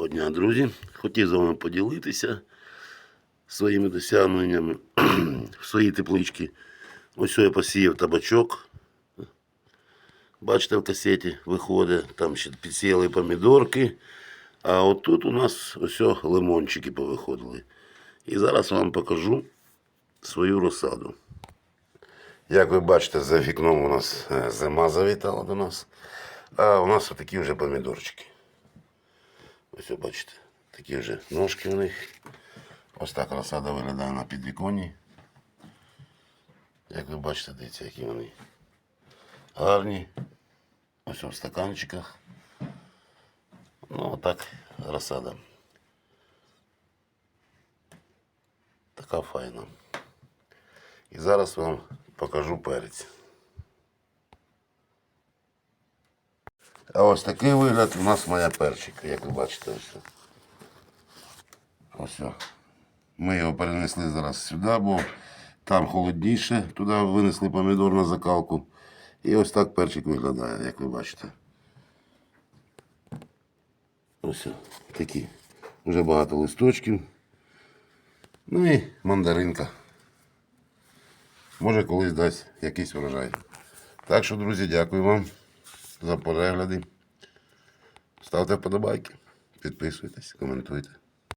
Доброго дня, друзі. Хотів з вами поділитися своїми досягненнями в своїй тепличці. Ось я посіяв табачок. Бачите, в касеті виходить, там ще підсіяли помідорки. А от тут у нас ось лимончики повиходили. І зараз вам покажу свою розсаду. Як ви бачите, за вікном у нас е, зима завітала до нас. А у нас такі вже помідорчики. Ось бачите, такі вже ножки у них. Ось так розсада виглядає на підвіконні. Як ви бачите, дивіться, які вони гарні. Ось в стаканчиках. Ну, отак розсада. Така файна. І зараз вам покажу перець. А ось такий вигляд у нас має перчик, як ви бачите. Ось. ось. Ми його перенесли зараз сюди, бо там холодніше. Туди винесли помідор на закалку. І ось так перчик виглядає, як ви бачите. Ось такі. Вже багато листочків. Ну і мандаринка. Може колись дасть якийсь врожай. Так що, друзі, дякую вам за перегляди. Ставте вподобайки, підписуйтесь, коментуйте.